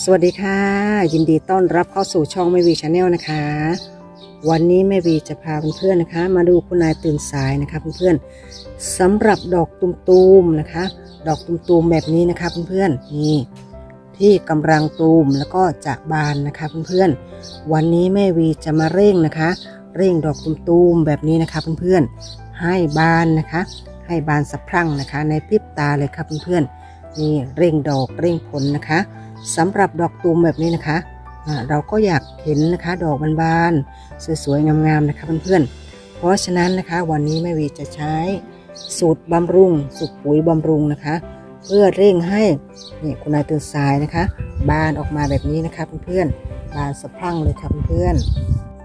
สวัสดีค่ะ ยินดีต้อนรับเข้าสู่ช่องแม่วีชาแนลนะคะ วันนี้แม่วีจะพาเพื่อนๆนะคะ มาดูคุณนายตื่นสายนะคะเพื่อนๆสำหรับดอกตุมๆนะคะ ดอกตุมๆแบบนี้นะคะเพื่อนๆนี่ที่กำลังตูมแล้วก็จะบานนะคะเพื่อนๆ วันนี้แม่วีจะมาเร่งนะคะ เร่งดอกตุมๆแบบนี้นะคะเพื่อนๆให้บานนะคะ ให้บานสะพรั่งนะคะ ในพริบตาเลยครับเพื่อนๆ นี่เร่งดอกเร่งผลนะคะสำหรับดอกตูมแบบนี้นะคะเราก็อยากเห็นนะคะดอกบานๆสวยๆงามๆนะคะเพื่อนๆ เพราะฉะนั้นนะคะวันนี้แม่วีจะใช้สูตรบำรุง สูตรปุ๋ยบำรุงนะคะ เพื่อเร่งให้นี่คุณนายตื่นสายนะคะ บานออกมาแบบนี้นะคะเพื่อนๆบานสะพรั่งเลยค่ะเพื่อน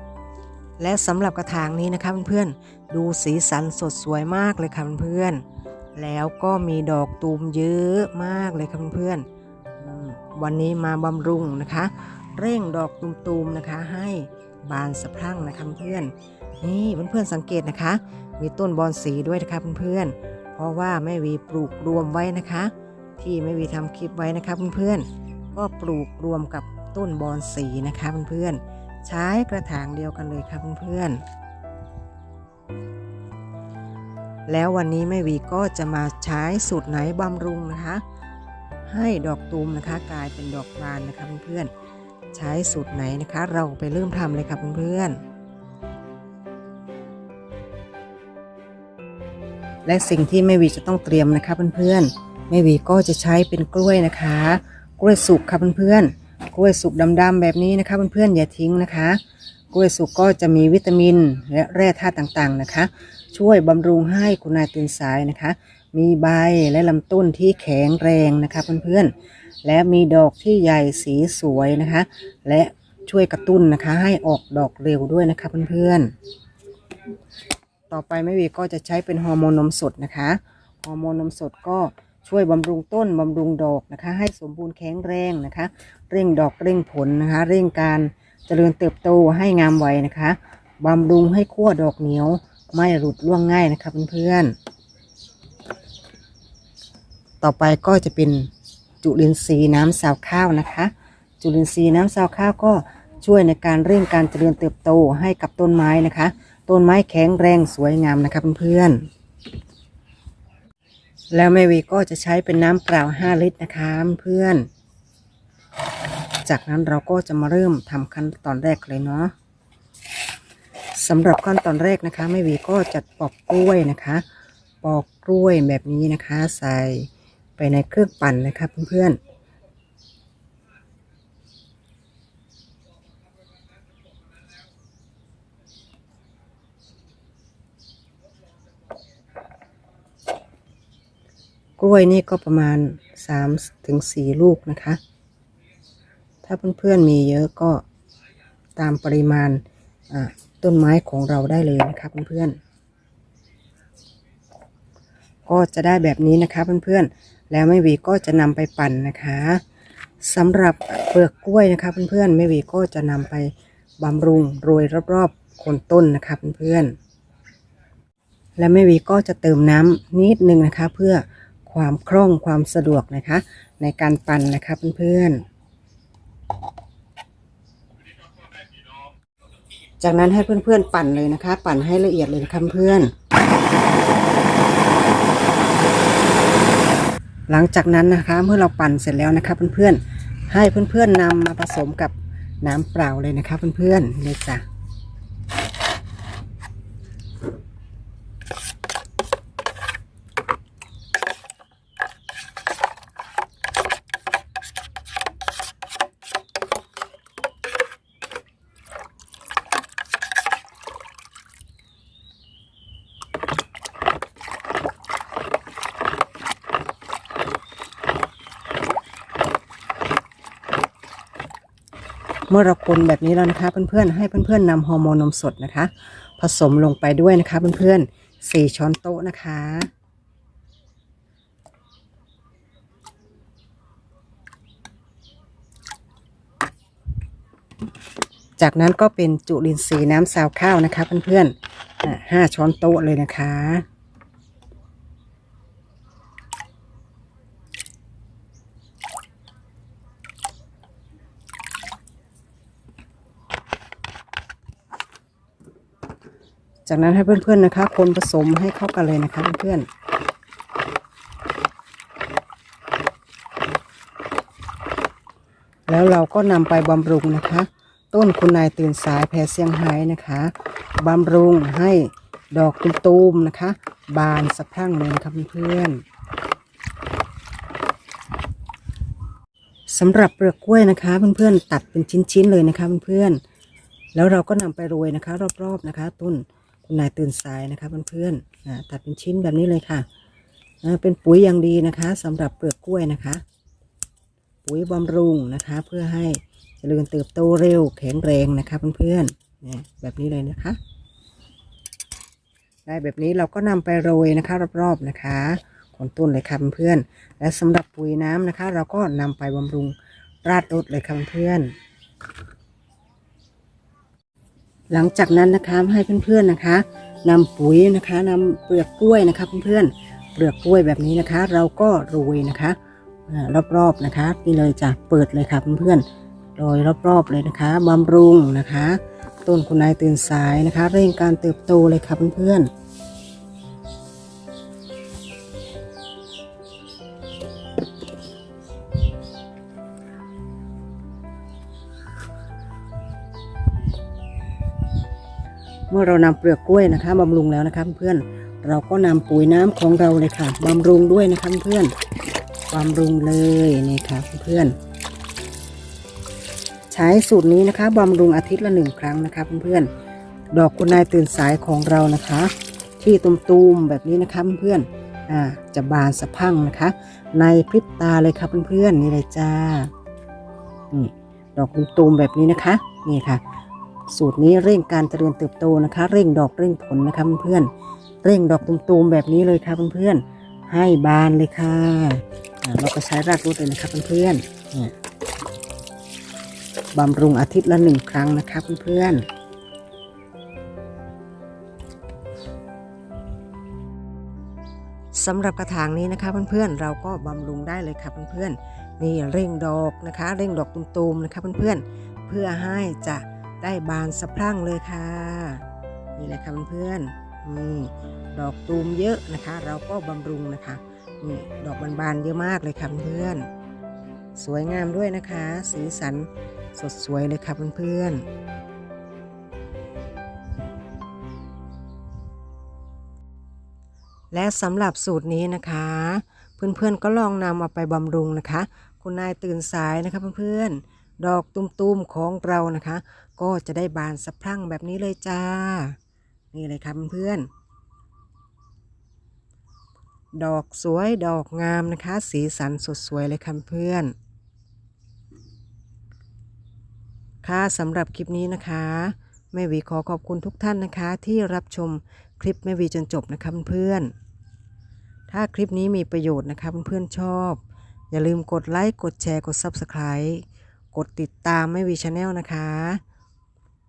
ๆและสำหรับกระถางนี้นะคะเพื่อนๆดูสีสันสดสวยมากเลยค่ะเพื่อนๆ แล้วก็มีดอกตูมเยอะมากเลยค่ะเพื่อนๆวันนี้มาบำรุงนะคะ เร่งดอกตุมๆนะคะ ให้บานสะพรั่งนะคะเพื่อนนี่เพื่อนๆสังเกตนะคะ มีต้นบอนสีด้วยนะคะเพื่อนๆเพราะว่าแม่วีปลูกรวมไว้นะคะ ที่แม่วีทำคลิปไว้นะคะเพื่อนๆก็ปลูกรวมกับต้นบอนสีนะคะเพื่อนๆใช้กระถางเดียวกันเลยค่ะเพื่อนๆ แล้ววันนี้แม่วีก็จะมาใช้สูตรไหนบำรุงนะคะ ให้ดอกตูมนะคะ กลายเป็นดอกบานนะคะเพื่อนๆใช้สูตรไหนนะคะ เราไปเริ่มทำเลยค่ะเพื่อนๆและสิ่งที่แม่วีจะต้องเตรียมนะคะเพื่อนๆแม่วีก็จะใช้เป็นกล้วยนะคะ กล้วยสุกค่ะเพื่อนๆกล้วยสุกดำๆแบบนี้นะคะเพื่อนๆอย่าทิ้งนะคะ กล้วยสุกก็จะมีวิตามินและแร่ธาตุต่างๆนะคะ ช่วยบำรุงให้คุณนายตื่นสายนะคะ มีใบและลำต้นที่แข็งแรงนะคะเพื่อนๆ และมีดอกที่ใหญ่สีสวยนะคะ และช่วยกระตุ้นนะคะให้ออกดอกเร็วด้วยนะคะเพื่อนๆ ต่อไปแม่วีก็จะใช้เป็นฮอร์โมนนมสดนะคะ ฮอร์โมนนมสดก็ช่วยบำรุงต้นบำรุงดอกนะคะ ให้สมบูรณ์แข็งแรงนะคะ เร่งดอกเร่งผลนะคะ เร่งการเจริญเติบโตให้งามไวนะคะบำรุงให้ขั้วดอกเหนียว ไม่หลุดร่วงง่ายนะคะเพื่อนๆ ต่อไปก็จะเป็นจุลินทรีย์น้ำสาวข้าวนะคะ จุลินทรีย์น้ำสาวข้าวก็ช่วยในการเร่งการเจริญเติบโตให้กับต้นไม้นะคะ ต้นไม้แข็งแรงสวยงามนะคะเพื่อนๆ แล้วแม่วีก็จะใช้เป็นน้ำเปล่า 5 ลิตรนะคะเพื่อน จากนั้นเราก็จะมาเริ่มทำขั้นตอนแรกเลยเนาะ สำหรับขั้นตอนแรกนะคะแม่วีก็จะปอกกล้วยนะคะ ปอกกล้วยแบบนี้นะคะ ใส่ไปในเครื่องปั่นนะคะเพื่อนๆกล้วยนี่ก็ประมาณ3ถึง4ลูกนะคะ ถ้าเพื่อนๆมีเยอะก็ตามปริมาณอ่า ต้นไม้ของเราได้เลยนะคะเพื่อนๆก็จะได้แบบนี้นะคะเพื่อนๆแล้วแม่วีก็จะนำไปปั่นนะคะสำหรับเปลือกกล้วยนะคะเพื่อนๆแม่วีก็จะนำไปบำรุงโรยรอบๆโคนต้นนะคะเพื่อนๆและแม่วีก็จะเติมน้ำนิดนึงนะคะ เพื่อความคล่องความสะดวกนะคะ ในการปั่นนะคะเพื่อนๆ จากนั้นให้เพื่อนๆปั่นเลยนะคะ ปั่นให้ละเอียดเลยนะคะเพื่อน หลังจากนั้นนะคะเมื่อเราปั่นเสร็จแล้วนะคะเพื่อนๆให้เพื่อนๆนำมาผสมกับน้ำเปล่าเลยนะคะเพื่อนๆเลยจ้ะ เมื่อเราคนแบบนี้แล้วนะคะเพื่อนๆให้เพื่อนๆนำฮอร์โมนนมสดนะคะ ผสมลงไปด้วยนะคะเพื่อนๆสี่ช้อนโต๊ะนะคะจากนั้นก็เป็นจุลินทรีย์น้ำซาวข้าวนะคะเพื่อนๆอ่าห้าช้อนโต๊ะเลยนะคะ จากนั้นให้เพื่อนๆนะคะ คนผสมให้เข้ากันเลยนะคะเพื่อนๆแล้วเราก็นำไปบำรุงนะคะ ต้นคุณนายตื่นสายแพรเซียงไฮ้นะคะบำรุงให้ดอกตูมนะคะ บานสะพรั่งเลยนะคะเพื่อนสำหรับเปลือกกล้วยนะคะเพื่อนๆตัดเป็นชิ้นๆเลยนะคะเพื่อนๆแล้วเราก็นำไปโรยนะคะ รอบๆนะคะ ต้น คุณนายตื่นสายนะคะเพื่อนๆตัดเป็นชิ้นแบบนี้เลยค่ะเป็นปุ๋ยอย่างดีนะคะสำหรับเปลือกกล้วยนะคะ ปุ๋ยบำรุงนะคะ เพื่อให้เจริญเติบโตเร็วแข็งแรงนะคะเพื่อนๆเนี่ยแบบนี้เลยนะคะ ได้แบบนี้เราก็นำไปโรยนะคะ รอบๆนะคะคนต้นเลยค่ะเพื่อนๆและสำหรับปุ๋ยน้ำนะคะ เราก็นำไปบำรุงราดรถเลยค่ะเพื่อนๆ หลังจากนั้นนะคะให้เพื่อนๆนะคะนำปุ๋ยนะคะนำเปลือกกล้วยนะคะเพื่อนๆเปลือกกล้วยแบบนี้นะคะ เราก็โรยนะคะรอบๆนะคะนี่เลยจะเปิดเลยค่ะเพื่อนๆโรยรอบๆเลยนะคะบำรุงนะคะ ต้นคุณนายตื่นสายนะคะ เร่งการเติบโตเลยค่ะเพื่อนๆ เมื่อเรานำเปลือกกล้วยนะคะบำรุงแล้วนะคะเพื่อนเราก็นำปุ๋ยน้ำของเราเลยค่ะบำรุงด้วยนะคะเพื่อนบำรุงเลยนี่ค่ะเพื่อนใช้สูตรนี้นะคะบำรุงอาทิตย์ละหนึ่งครั้งนะคะเพื่อนๆดอกคุณนายตื่นสายของเรานะคะ ที่ตุมๆแบบนี้นะคะเพื่อนๆอ่าจะบานสะพังนะคะ ในพริบตาเลยค่ะเพื่อนๆนี่เลยจ้านี่ดอกตุมๆแบบนี้นะคะ นี่ค่ะ สูตรนี้เร่งการเจริญเติบโตนะคะ เร่งดอกเร่งผลนะคะเพื่อนๆเร่งดอกตุมๆแบบนี้เลยค่ะเพื่อนๆให้บานเลยค่ะเราก็ใช้รากรดเลยนะคะเพื่อนๆบำรุงอาทิตย์ละหนึ่งครั้งนะคะเพื่อนๆสำหรับกระถางนี้นะคะเพื่อนๆเราก็บำรุงได้เลยค่ะเพื่อนๆนี่เร่งดอกนะคะ เร่งดอกตุมๆนะคะเพื่อนๆเพื่อให้จะ ได้บานสะพรั่งเลยค่ะ นี่เลยค่ะเพื่อนๆนี่ดอกตูมเยอะนะคะ เราก็บำรุงนะคะนี่ดอกบานๆเยอะมากเลยค่ะเพื่อนๆสวยงามด้วยนะคะ สีสันสดสวยเลยค่ะเพื่อนๆและสำหรับสูตรนี้นะคะ เพื่อนๆก็ลองนำเอาไปบำรุงนะคะ คุณนายตื่นสายนะคะเพื่อนๆ ดอกตุ้มๆของเรานะคะ ก็จะได้บานสะพรั่งแบบนี้เลยจ้า นี่เลยค่ะเพื่อนๆ ดอกสวยดอกงามนะคะ สีสันสดสวยเลยค่ะเพื่อนค่ะสำหรับคลิปนี้นะคะแม่วีขอขอบคุณทุกท่านนะคะ ที่รับชมคลิปแม่วีจนจบนะคะเพื่อนๆถ้าคลิปนี้มีประโยชน์นะคะเพื่อนๆชอบ อย่าลืมกดไลค์กดแชร์กด Subscribe กดติดตามไม่วีชาแนลนะคะ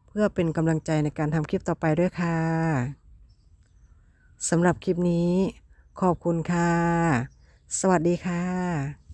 เพื่อเป็นกำลังใจในการทำคลิปต่อไปด้วยค่ะสำหรับคลิปนี้ ขอบคุณค่ะ สวัสดีค่ะ